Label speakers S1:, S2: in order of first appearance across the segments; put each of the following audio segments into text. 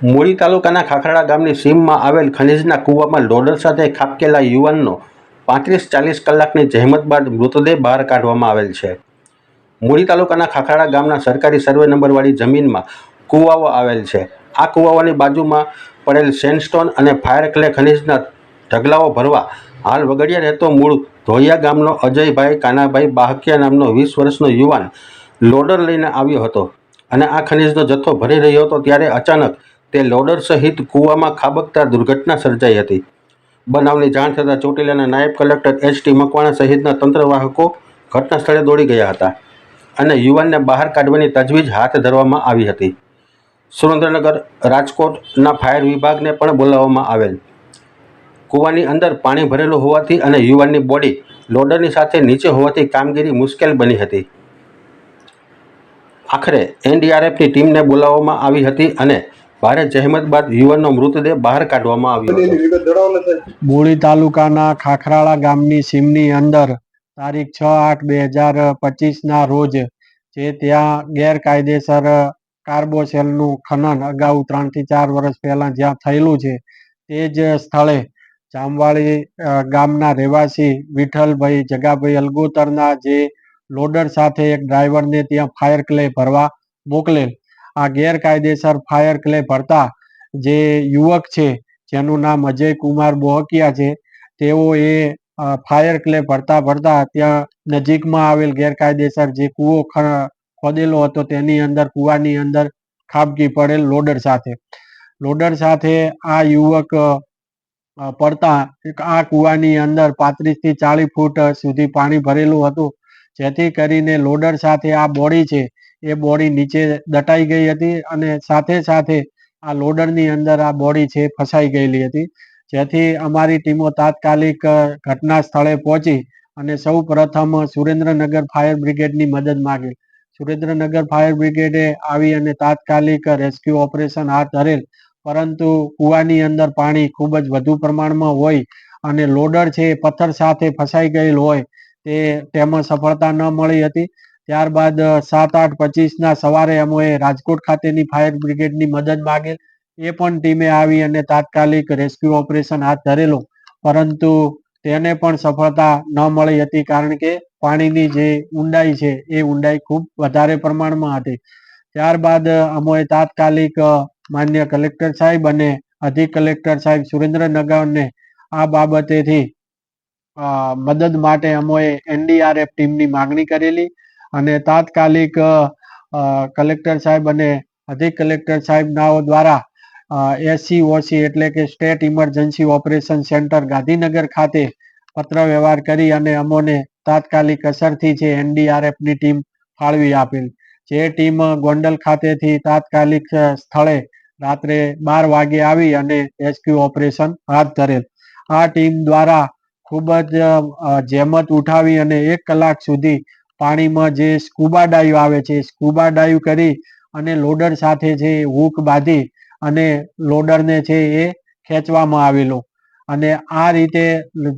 S1: મૂળી તાલુકાના ખાખરાળા ગામની સીમમાં આવેલ ખનીજના કૂવામાં લોડર સાથે ખાપકેલા યુવાનનો પાંત્રીસ ચાલીસ કલાકની જહેમત બાદ મૃતદેહ બહાર કાઢવામાં આવેલ છે. મૂળી તાલુકાના ખાખરાળા ગામના સરકારી સર્વે નંબરવાળી જમીનમાં કૂવાઓ આવેલ છે. આ કૂવાઓની બાજુમાં પડેલ સેન્ડસ્ટોન અને ફાયર ક્લે ખનીજના ઢગલાઓ ભરવા હાલ વગડિયા રહેતો મૂળ ધોળિયા ગામનો અજયભાઈ કાનાભાઈ બાહકિયા નામનો વીસ વર્ષનો યુવાન લોડર લઈને આવ્યો હતો અને આ ખનીજનો જથ્થો ભરી રહ્યો હતો ત્યારે અચાનક તે લોડર સહિત કૂવામાં ખાબકતા દુર્ઘટના સર્જાઈ હતી. બનાવની જાણ થતાં ચોટીલાના નાયબ કલેક્ટર એચ ટી મકવાણા સહિતના તંત્રવાહકો ઘટના સ્થળે દોડી ગયા હતા અને યુવાનને બહાર કાઢવાની તજવીજ હાથ ધરવામાં આવી હતી. સુરેન્દ્રનગર રાજકોટના ફાયર વિભાગને પણ બોલાવવામાં આવેલ. કૂવાની અંદર પાણી ભરેલું હોવાથી અને યુવાનની બોડી લોડરની સાથે નીચે હોવાથી કામગીરી મુશ્કેલ બની હતી. આખરે એનડીઆરએફની ટીમને બોલાવવામાં આવી હતી અને ભારે જહેમત બાદ યુવાનનો મૃતદેહ બહાર કાઢવામાં આવ્યો
S2: બોડી તાલુકાના ખાખરાળા ગામની સીમની અંદર તારીખ છ આઠ બે હજાર પચીસના રોજ જે ત્યાં ગેરકાયદેસર કાર્બોસેલનું ખનન અગાઉ ત્રણથી ચાર વર્ષ પહેલાં જ્યાં થયેલું છે તે જ સ્થળે જામવાળી ગામના રહેવાસી વિઠ્ઠલભાઈ જગાભાઈ અલગોતરના જે લોડર સાથે એક ડ્રાઈવરને ત્યાં ફાયર ક્લે ભરવા મોકલેલ. આ ગેરકાયદેસર ફાયર ક્લે ભરતા જે યુવક છે, જેનું નામ અજય કુમાર બોહકિયા છે, તેઓ એ ફાયર ક્લે ભરતા ભરતા ત્યાં નજીકમાં આવેલ ગેરકાયદેસર જે કૂવો ખોદેલો હતો, તેની અંદર, કૂવાની અંદર ખાબકી પડેલ લોડર સાથે. લોડર સાથે આ યુવક પડતા આ કૂવાની અંદર પાંત્રીસથી ચાલીસ ફૂટ સુધી પાણી ભરેલું હતું. જેથી કરીને લોડર સાથે આ બોડી છે એ બોડી નીચે દટાઈ ગઈ હતી અને સાથે સાથે આ લોડરની અંદર આ બોડી છે ફસાઈ ગયેલી હતી. જેથી અમારી ટીમો તાત્કાલિક ઘટના સ્થળે પહોંચી અને સૌ પ્રથમ સુરેન્દ્રનગર ફાયર બ્રિગેડની મદદ માગી. સુરેન્દ્રનગર ફાયર બ્રિગેડે આવી અને તાત્કાલિક રેસ્ક્યુ ઓપરેશન હાથ ધરેલ. પરંતુ કૂવાની અંદર પાણી ખૂબ જ વધુ પ્રમાણમાં હોય અને લોડર છે પથ્થર સાથે ફસાઈ ગયેલ હોય તે તેમાં સફળતા ન મળી હતી. ત્યારબાદ સાત, આઠ, પચીસના સવારે અમોએ રાજકોટ ખાતેની ફાયર બ્રિગેડની મદદ માંગેલ એ પણ ટીમે આવી અને તાત્કાલિક રેસ્ક્યુ ઓપરેશન હાથ ધરેલું. પરંતુ તેને પણ સફળતા ન મળી હતી કારણ કે પાણીની જે ઊંડાઈ છે, એ ઊંડાઈ ખૂબ વધારે પ્રમાણમાં હતી. ત્યારબાદ અમોએ તાત્કાલિક માન્ય કલેક્ટર સાહેબ અને અધિક કલેક્ટર સાહેબ સુરેન્દ્રનગરને આ બાબતેથી મદદ માટે અમોએ એનડીઆરએફ ટીમની માગણી કરેલી. અને તાત્કાલિક કલેક્ટર સાહેબ અને અધિક કલેક્ટર સાહેબનાઓ દ્વારા એસસીઓસી એટલે કે state emergency operation centre Gandhinagar ખાતે પત્ર વ્યવહાર કરી અને અમોને તાત્કાલિક અસરથી છે એનડીઆરએફની ટીમ ફાળવી આપેલ. જે ટીમ ગોંડલ ખાતેથી તાત્કાલિક સ્થળે રાત્રે બાર વાગે આવી અને રેસ્ક્યુ ઓપરેશન હાથ ધરેલ. આ ટીમ દ્વારા ખૂબ જ જેમત ઉઠાવી અને એક કલાક સુધી પાણીમાં જે સ્કૂબા ડાઈવ આવે છે સ્કૂબા ડાઈવ કરી અને લોડર સાથે એ હૂક બાંધી અને લોડરને છે એ ખેંચવામાં આવેલો. અને આ રીતે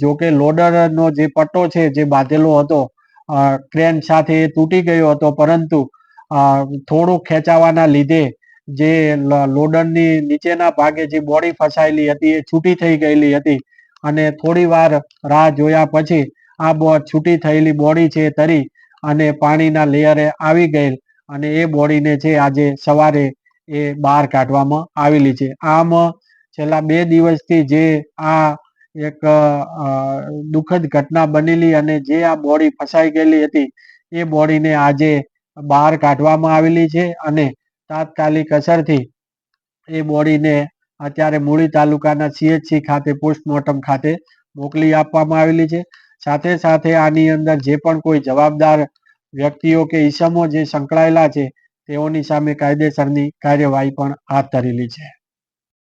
S2: જોકે લોડરનો જે પટ્ટો છે જે બાંધેલો હતો ટ્રેન સાથે એ તૂટી ગયો હતો, પરંતુ થોડું ખેંચાવાના લીધે જે લોડરની નીચેના ભાગે જે બોડી ફસાયેલી હતી એ છૂટી થઈ ગયેલી હતી. અને થોડી વાર રાહ જોયા પછી આ છૂટી થયેલી બોડી છે તરી અને પાણીના લેયરે આવી ગયેલ અને એ બોડીને છે આજે સવારે એ બહાર કાઢવામાં આવેલી છે. આમ છેલ્લા બે દિવસથી જે આ એક દુઃખદ ઘટના બનેલી અને જે આ બોડી ફસાઈ ગયેલી હતી, એ બોડીને આજે બહાર કાઢવામાં આવેલી છે અને તાત્કાલિક અસરથી એ બોડીને અત્યારે મૂળી તાલુકાના સીએચસી ખાતે પોસ્ટમોર્ટમ ખાતે મોકલી આપવામાં આવેલી છે. સાથે સાથે આની અંદર જે પણ કોઈ જવાબદાર વ્યક્તિઓ કે ઈસમો જે સંકળાયેલા છે, તેઓની સામે કાયદેસરની કાર્યવાહી પણ હાથ ધરેલી છે.